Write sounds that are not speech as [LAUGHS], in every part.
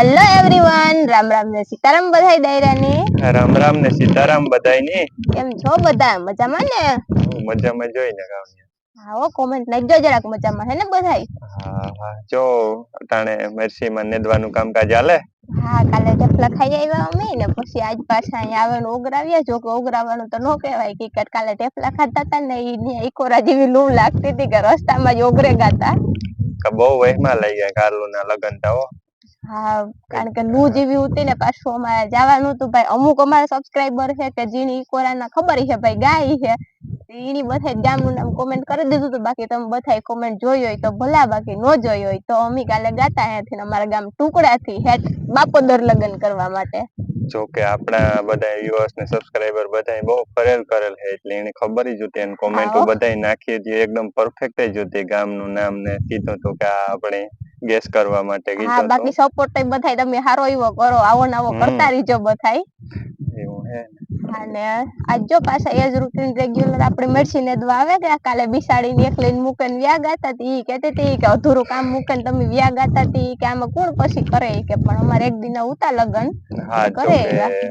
Hello everyone Ram Ram ને સીતારામ બધાય દાયરાની. રામ રામ ને સીતારામ બધાઈની કેમ છો બધા? મજામાં ને? મજામાં જોઈને ગામ હા કોમેન્ટ નાખજો જરાક મજામાં. હે ને બધાય? હા હા. જો અટાણે મરસી માં નેદવાનું કામકાજ હાલે? હા કાલે ઢેફલા ખાઈ આવ્યા અમે ને. પછી આજ પાછા અહીંયા આવે ને ઓગરાવ્યા. જો કે ઓગરાવાનું તો ન કહેવાય. કે કાલે ઢેફલા ખાતા હતા ને એ ઇકોરા જેવી લૂમ લાગતી હતી કે રસ્તામાં જ ઓગરે ગાતા. બહુ વહેમાં લઈ ગયા કારલું ના લગન તા હો કારણ કે લૂ જેવી હતી ને પાછું અમારે જવાનું હતું ભાઈ. અમુક અમારા સબસ્ક્રાઈબર છે કે જેની ઈકોરાના ખબર છે ભાઈ ગાય છે. એની બધા ગામનું નામ કોમેન્ટ કરી દીધું હતું. બાકી તમે બધા કોમેન્ટ જોઈ હોય તો ભલા બાકી ન જોઈ હોય તો અમે કાલે ગાતા હેથી ને અમારા ગામ ટુકડાથી હેઠ બાપોદર લગ્ન કરવા માટે. જો કે આપણા બધા વ્યુઅર્સ ને સબસ્ક્રાઇબર બધા બહુ ફરેલ કરેલ છે એટલે એને ખબર જ હતી. અને કોમેન્ટો બધા બધાય નાખી હતી એકદમ પરફેક્ટ જ હતી ગામનું નામ ને કીધું હતું કે આ આપણે ગેસ કરવા માટે હા કીધું બાકી સપોર્ટ તો બધાય તમે સારો એવો કરો આવો નવો. કરતા રહીજો બધાય. એવું હે અને આજ જો પાછા એ જ રૂટીન રેગ્યુલર આપણે ને દવા આવે ગયા કાલે કાલે બિસાડીને એક લઈને મૂકીને વ્યા ગાતા હતી ઈ કહેતી હતી કે અધૂરું કામ મૂકીને તમે વ્યા ગાતા હતી કે આમાં કોણ પછી કરે કે પણ અમારે એક દિન ઉતા લગન. કરે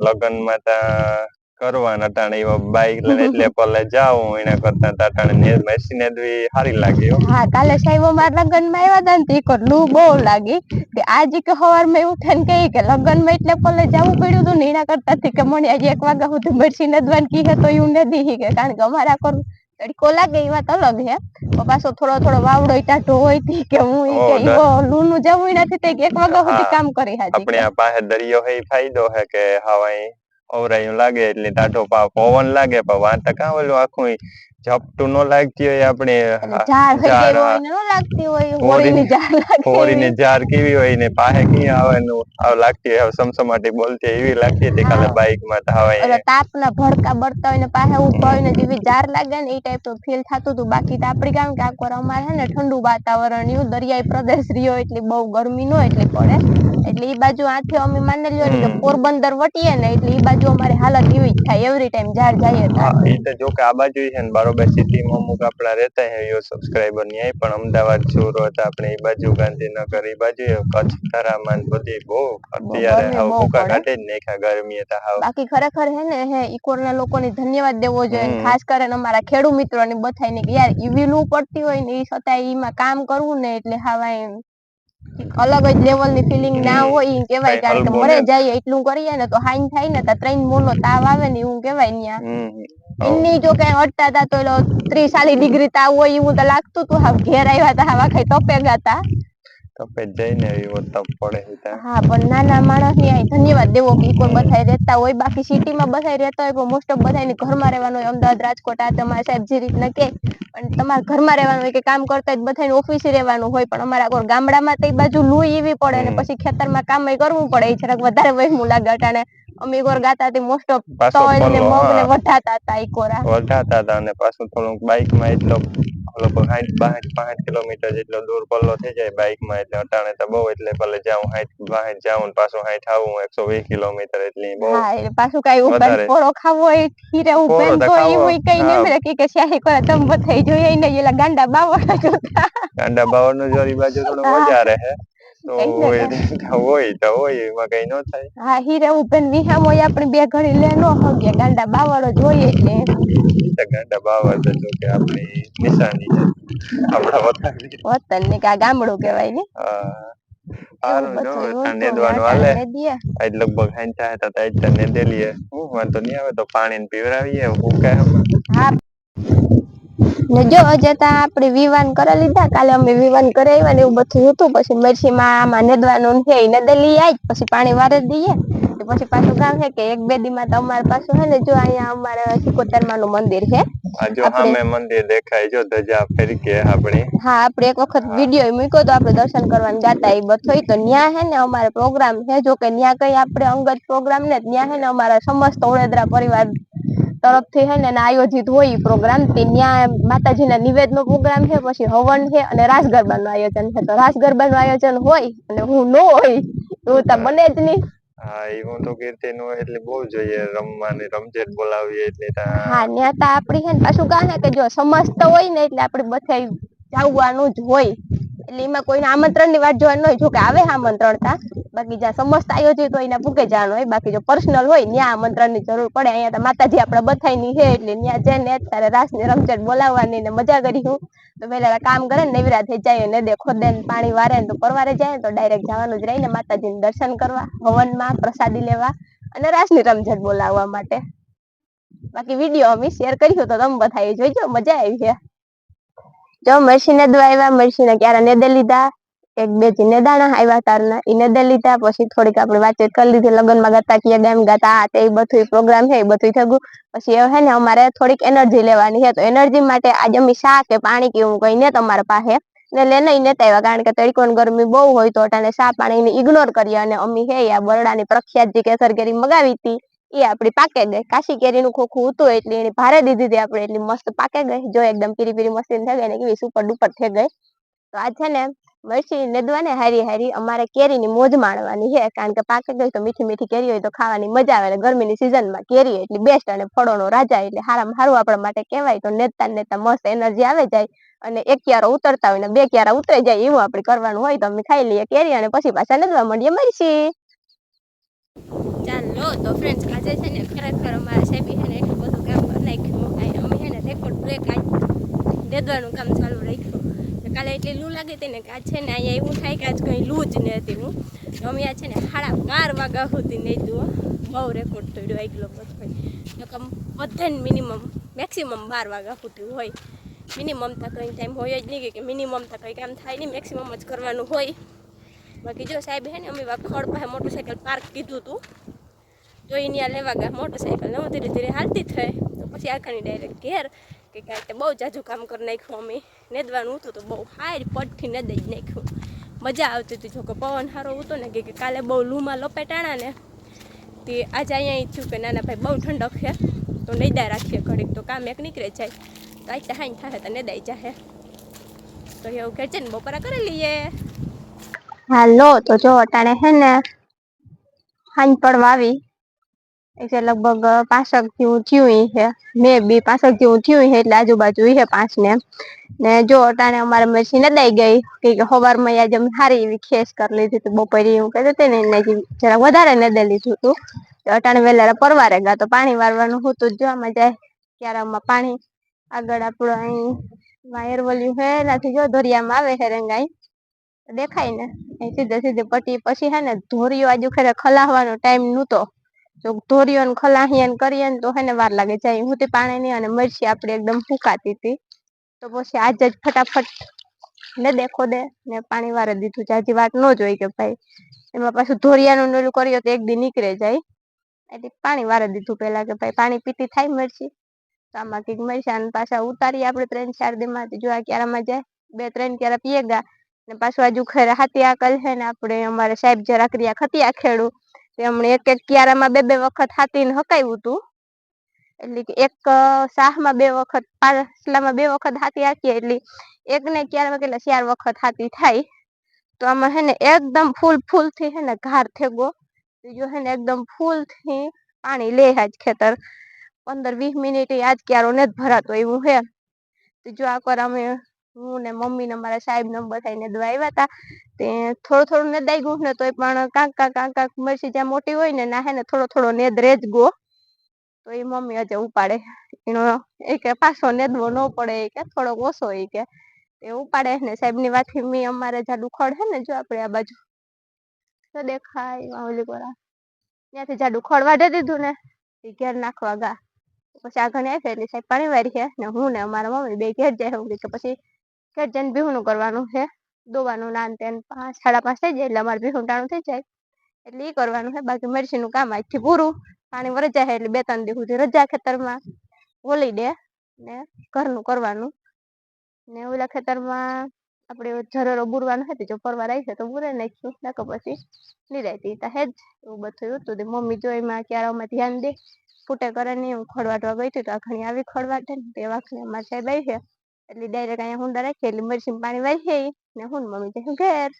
લગનમાં તા કરવાના ટાણે એવા બાઈક લઈને એટલે પલે જાઉં એના કરતા ટાણે ને મશીન નેદવી સારી લાગી હો. કાલે સાહેબ મારા લગ્નમાં આવ્યા હતા ને તે કહે, બહુ લાગી કે આજે કે સવારમાં ઉઠીને કહી કે લગનમાં એટલે પલે જવું પડ્યું હતું ને એના કરતા થી કે મને આજે એક વાગ્યા સુધી મશીન નદવાન કી હે તો એવું નથી કે કારણ કે અમારા કોર તડકો લાગે એ વાત અલગ હે. પાછો થોડો થોડો વાવડો ટાઢો હોય તી કે હું ઈ કે ઈવો લૂનું જવું નથી તે એક વાગ્યા સુધી કામ કરી હાજી આપણે આ પાસે દરિયો હે ફાયદો હે કે હવાય ઓવરાયું લાગે એટલે ટાઢો પા- પવન લાગે પણ વાંટા કાં ઓલું આખું ઝપટું ન લાગતી હોય આપણે એટલે હા. ને લાગતી હોય હોરીની- કેવી હોય ને પાસે ક્યાં આવવાનું આવ લાગતી હોય સમસમાટી બોલતી એવી લાગતી હતી કાલે બાઇક બાઈકમાં હવાય ઓલા તાપના ભડકા બળતા હોય ને પાસે ઊભા હોય ને જેવી જાર લાગે ને એ ટાઈપનું ફીલ થતું હતું. બાકી તો આપડી ગામ કે આખો અમારે ને ઠંડુ વાતાવરણ એવું દરિયાઈ પ્રદેશ રહ્યો એટલે બહુ ગરમી નો એટલી પડે. એટલે ઈ બાજુ આથી અમે માની લ્યો ને કે પોરબંદર વટીએ ને એટલે ઈ બાજુ અમારી હાલત એવી જ થાય એવરી ટાઈમ જાર જઈએ હા એ તો જો કે આ બાજુ છે ને બરોબર સિટીમાં અમુક આપણા રહેતા હે યો સબસ્ક્રાઇબર ન્યાય પણ અમદાવાદ સુરત આપણે એ બાજુ ગાંધીનગર એ બાજુ કચ્છ ધરામાં બધી બહુ અત્યારે હાવ ફૂકા કાઢે જ નાખ્યા ગરમી હતા હાવ. બાકી ખરેખર હે ને હે ઈકોર ના લોકોને ધન્યવાદ દેવો જોઈએ ખાસ કરીને અમારા ખેડૂત મિત્રો ને બધાય ને કે યાર ઈવી લૂ પડતી હોય ને એ છતાંય ઈમાં કામ કરવું ને એટલે હાવા એમ અલગ જ લેવલની ફિલિંગ ના હોય ઈ કેવાય કારણ કે મરે જાય એટલું કરીએ ને તો હાઈન થાય ને તો ત્રણ મોનો તાવ આવે ને એવું કેવાય ન્યા. એમની જો કઈ અટતા હતા તો ત્રીસ ચાલીસ ડિગ્રી તાવ હોય એવું તો લાગતું હતું હાવ ઘેર આવ્યા હતા હાવ આખા તપે ગાતા તપે જઈને એવો તપ પડે છે હા પણ નાના માણસ ને ધન્યવાદ દેવો કે ઈકોર બધાય રહેતા હોય. બાકી સિટીમાં બધાય રહેતા હોય પણ મોસ્ટ ઓફ બધા ને ઘરમાં રહેવાનું હોય. અમદાવાદ રાજકોટ આ તમારા સાહેબ જે રીતના કે પણ તમારે ઘરમાં રહેવાનું હોય કે કામ કરતા જ બધાને ઓફિસે રહેવાનું હોય. પણ અમારા ગામડામાં તો એ બાજુ લૂ એવી પડે ને. પછી ખેતરમાં કામ કરવું પડે. એ જરાક વધારે વહેમું લાગે અટાણે. અમે વાર ગાતા હતી મોસ્ટ ઓફ તોય ને મગ ને. વઢાતા હતા ઈકોરા વઢાતા હતા અને પાછું થોડુંક બાઈકમાં એટલો લોકો સાઠ બાસઠ પાંચ કિલોમીટર જેટલો દૂર પલ્લો થઈ જાય બાઈકમાં એટલે અટાણે તો બહુ એટલે ભલે જાઉં સાઠ બાસઠ જાઉં પાછું સાઠ આવું એકસો વીસ કિલોમીટર એટલે બહુ પાછું કઈ ઉપર પોળો ખાવો હોય ખીરે ઉભેન તો એવું કઈ નહીં મળે કે કે સ્યાહી કરે તમે બધાય જોઈએ ને એલા ગાંડા બાવળ જોતા. ગાંડા બાવળ નો જોરી બાજુ થોડો મજા વધારે હે. [LAUGHS] તો હોય તો હોય એમાં કઈ ન થાય. હા હીરે ઉભેન વિહામ હોય આપણે બે ઘડી લે નો હગે ગાંડા બાવળો જોઈએ એટલે ગાંડા બાવળ તો જો કે આપણી નિશાની છે. આપણા વતનની. વતન ને કે ગામડું કેવાય ને? હા. એવું જો બધું હોય ત્યાં તો નેદવાનું હાલે. આજ લગભગ તો આજ નેદેલીએ. હું વાંધો નહીં આવે તો પાણી ને પીવરાવીએ હું કહે હા. ને જો અજતા આપણે વિવાન કરી લીધા કાલે અમે વિવાન કરી આવ્યા ને એવું બધું હતું પછી મરસીમાં આમાં નેદવાનું છે એ નદેલી આવી પછી પાણી વારે દઈએ પછી પાછું ગામ છે કે એક બે દી માં તો અમારે પાછું હે ને જો અહીંયા અમારે સિકોતેરમા નું મંદિર છે જો આપણે સામે મંદિર દેખાય જો ધજા ફરકે આપણે. હા આપડે એક વખત વિડિયો મૂક્યો તો આપડે દર્શન કરવાનું જાતા એ બથોય તો ન્યા હે ને અમારે પ્રોગ્રામ છે જો કે ન્યા કઈ આપણે અંગત પ્રોગ્રામ ને ન્યા હે ને અમારા સમસ્ત ઓળેદરા પરિવાર તરફથી હે ને આયોજિત હોય પ્રોગ્રામ તે ન્યા માતાજી ના નિવેદ નો પ્રોગ્રામ છે પછી હવન છે અને રાસ ગરબા નું આયોજન છે. તો રાસ ગરબા નું આયોજન હોય અને હું ન હોય એવું તો બને જ નહીં હા એ હું તો કીર્તિ નું હોય એટલે બહુ જોઈએ રમવાની રમઝટ બોલાવીએ એટલે ત્યાં હા ન્યા તો આપડી હે ને પાછું કાં કે જો સમસ્ત હોય ને એટલે આપડે બધાય જાવવાનું જ હોય. એટલે એમાં કોઈને આમંત્રણની વાત જોવાનું હોય. જો આવે આમંત્રણ તા બાકી જ્યાં સમસ્ત આયોજિત હોય એના ભૂકે જવાનું હોય. બાકી જો પર્સનલ હોય, ત્યાં આમંત્રણની જરૂર પડે. અહીંયા માતાજી આપણે બધાની છે, એટલે ત્યાં જઈને અત્યારે રાસની રમઝટ બોલાવવાની ને મજા કરીશું તો પેલા કામ કરે ને નવરા થઈ જાય ને દે ખોદે ને પાણી વારે ને તો પરવારે જાય ને તો ડાયરેક્ટ જવાનું જ રહીને માતાજીને દર્શન કરવા, હવનમાં પ્રસાદી લેવા અને રાસની રમઝટ બોલાવવા માટે. બાકી વીડિયો અમે શેર કર્યો તો તમે બધા જોઈજો મજા આવી છે. જો મરસીને દવા મરસીને ક્યારે નેદે લીધા? એક, બેથી નેદાણા આવ્યા તારના. એ નેદે લીધા, પછી થોડીક આપણે વાતચીત કરી લીધી, લગ્નમાં ગાતા કે ગામ ગાતા, આ તે બધું પ્રોગ્રામ છે એ બધું થયું. પછી એ હે ને, અમારે થોડીક એનર્જી લેવાની છે. તો એનર્જી માટે આજે અમે શા કે પાણી કે એવું કઈ ને તમારા પાસે. ને લઈને નેતા આવ્યા. કારણ કે તડકો ગરમી બહુ હોય તો અટાણે શા પાણીને ઇગ્નોર કરીએ. અને અમી હે આ બરડાની પ્રખ્યાત જે કેસર કેરી મગાવી હતી એ આપડી પાકે ગઈ કાશી કેરીનું ખોખું હતું એટલે એની ભારે દીધી હતી આપણે એટલી મસ્ત પાકે ગઈ. જો એકદમ પીરી પીરી મસ્તી થઈ ગઈ ને કેવી સુપર ડુપર થઈ ગઈ. તો આ છે ને મરચી નેદવાને હારી હારી અમારે કેરીની મોજ માણવાની છે. કારણ કે પાકે ગઈ તો મીઠી મીઠી કેરી હોય તો ખાવાની મજા આવે અને ગરમીની સિઝનમાં કેરી એટલી બેસ્ટ અને ફળોનો રાજા એટલે હારામાં હારું આપણા માટે કહેવાય. તો નેતા નેતા મસ્ત એનર્જી આવે જાય અને એક ક્યારો ઉતરતા હોય ને બે ક્યારા ઉતરી જાય એવું આપણે કરવાનું હોય તો અમે ખાઈ લઈએ કેરી અને પછી પાછા નદવા મળીએ મરચી લો તો ફ્રેન્ડ્સ આજે છે ને ખરેખર અમારા સાહેબી છે ને એટલું બધું કામ નાખ્યું. આ અમે છે ને રેકોર્ડ બ્રેક દેદવાનું કામ ચાલુ રાખ્યું. કાલે એટલી લૂ લાગી હતી ને કે આજ છે ને અહીંયા એવું થાય કે આજ કંઈ લૂ જ નથી હું. તો અમે આ છે ને સાડા બાર વાગ્યા સુધી નહીં દઉં બહુ રેકોર્ડ તોડ્યો એકલો બધો કમ બધાને મિનિમમ મેક્સિમમ બાર વાગ્યા સુધી હોય. મિનિમમ તો કંઈ ટાઈમ હોય જ નહીં કે મિનિમમ તો કંઈ કામ થાય નહીં મેક્સિમમ જ કરવાનું હોય. બાકી જો સાહેબ હે ને અમે ખડ પાસે મોટરસાઇકલ પાર્ક કીધું હતું. તો એ ત્યાં લેવા ગયા મોટરસાઇકલ હું ધીરે ધીરે હાલતી થઈ તો પછી આખાની ડાયરેક્ટ ઘેર કે કાંઈ બહુ જાજુ કામ કરી નાખ્યું અમે. નેદવાનું હતું તો બહુ હાર પટથી નેદાઈ જ નાખ્યું. મજા આવતી હતી. જોકે પવન સારો હતો ને, કે કાલે બહુ લૂમાં લપેટાણા ને. તે આજે અહીંયા થયું કે નાના ભાઈ બહુ ઠંડક છે, તો નેદા રાખીએ ઘડીક. તો કામ એક નીકળે જાય. તો આજ તો થાય તો નેદાઈ જાય તો એવું કે છે ને, બપોરા કરી લઈએ. હાલો, તો જો અટાણે હે ને હાંજ પડવા આવી. એટલે લગભગ પાંસઠથી ઈ છે મે બી પાસઠ જેવું થયું છે એટલે આજુબાજુ છે પાંચ ને ને જો અટાણે અમારે મશીન નદાઈ ગઈ, કે સવારમાં આજે સારી એવી ખેસ કરી લીધી હતી. બપોરે હું કહેતી હતી જરા વધારે નદે લીધું હતું. અટાણે વેલા પરવારે ગયા તો પાણી વારવાનું હતું જોવામાં જાય ક્યારામાં પાણી આગળ આપણું અહીં વાયર વલ્યું છે એનાથી જો દરિયામાં આવે છે રંગાઈ દેખાય ને. સીધે સીધે પટી પછી હે ને ધોરીઓ આજુ ખરે ખલાવવાનો ટાઈમ નહોતો. જો ધોરીઓ ને કરીએ ને તો હે ને વાર લાગે જાય. હું તે પાણી ની અને મરચી આપણે એકદમ ફૂકાતી હતી. તો પછી આજે જ ફટાફટ ને દેખો દે ને પાણી વારે દીધું. હજી વાત ન જોઈ કે ભાઈ. એમાં પાછું ધોરિયાનું નોલું કર્યો તો એક દી નીકળે જાય. એટલે પાણી વારે દીધું પેલા કે ભાઈ પાણી પીતી થાય મરચી. તો આમાં કંઈક મરચા ને પાછા ઉતારીએ આપણે ત્રણ ચાર દી માંથી જો આ ક્યારામાં જાય, બે ત્રણ ક્યારા પીએ ગા. ને પાછું આજુ ખેરે હાથી આકલ છે ને આપણે અમારે સાહેબ જરા ક્રિયા ખતિયા ખેડું તેમણે એક એક ક્યારામાં બે બે વખત હાથીને હકાવ્યું હતું એટલે કે એક શાહમાં બે વખત, પાછલામાં બે વખત હાથી હાકીએ એટલે એકને ક્યારમાં કેટલા, ચાર વખત હાથી થાય. તો આમાં હે ને એકદમ ફૂલ, ફૂલથી હે ને ઘાર થેગો બીજો હે ને એકદમ ફૂલથી પાણી લે આજ ખેતર. પંદર, વીસ મિનિટ આજ ક્યારો ને જ ભરાતો એવું હે. તો જો આ અમે હું ને મમ્મી ને મારા સાહેબ ને બધાને દવા આવ્યા હતા તે થોડું થોડું ને ગયું ને તોય પણ કાંક કાંક કાંક મરસી જ્યાં મોટી હોય ને ના હે ને થોડો થોડો નેદ રેજ ગો તો એ મમ્મી હજે ઉપાડે. એનો એ કે પાછો નેદવો ન પડે કે, થોડોક ઓછો એ કે. એ ઉપાડે ને સાહેબની વાત મી અમારે જાડું ખડ હે ને જો આપણે આ બાજુ. તો દેખાય ઓલી કોરા. ત્યાંથી જાડુ ખડ દે દીધું ને એ ઘેર નાખવા ગા. પછી આગળ આવી એટલે સાહેબ પાણી વારી છે ને હું ને અમારા મમ્મી બે ઘેર જાય કે પછી ઘેર જઈને બીહુનું કરવાનું છે. દોવાનું નાન તેન પાંચ સાડા પાંચ થઈ જાય એટલે અમારે બીહું ટાણું થઈ જાય. એટલે એ કરવાનું છે. બાકી મરસીનું કામ આજથી પૂરું. પાણી વરસ છે એટલે બે ત્રણ દિવસ સુધી રજા ખેતરમાં ઓલી દે ને ઘરનું કરવાનું. ને ઓલા ખેતરમાં આપણે જરરો બુરવાનો હતી જો પરવાર આવી છે તો બુરે નાખ્યું. નાખો પછી નિરાયતી તા હેજ એવું બધું હતું તે મમ્મી ક્યારે ક્યારામાં ધ્યાન દે. ફૂટે કરે નહીં હું ખડવાટવા ગઈ હતી તો આ ઘણી આવી ખડવાટે ને તે વાંખને અમારે સાહેબ આવી છે. એટલે ડાયરેક્ટ અહીંયા હુંડા રાખી એટલે મરચી પાણી વાળી ને હું મમ્મી જઈશું ઘેર?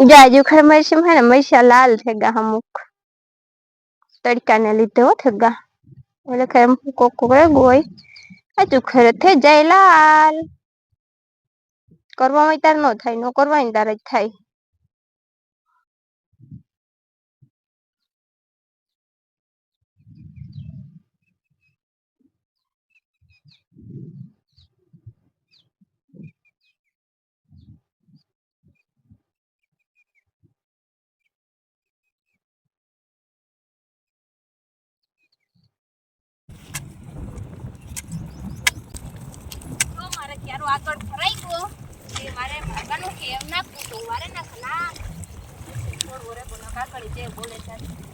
જાજુ ખર મરસી હે ને મરસા લાલ થઈ ગયા અમુક. તડકાને લીધે હો થઈ ગયા. એટલે ખરે કોક હોય. હજુ ખરે થઈ જાય લાલ. કરવામાં તાર ન થાય, ન કરવાની તાર જ થાય તો મારે ક્યારો આગળ ભરાઈ ગયો એ મારે કે એમ નાખવું તો મારે નાખ ના બોલે છે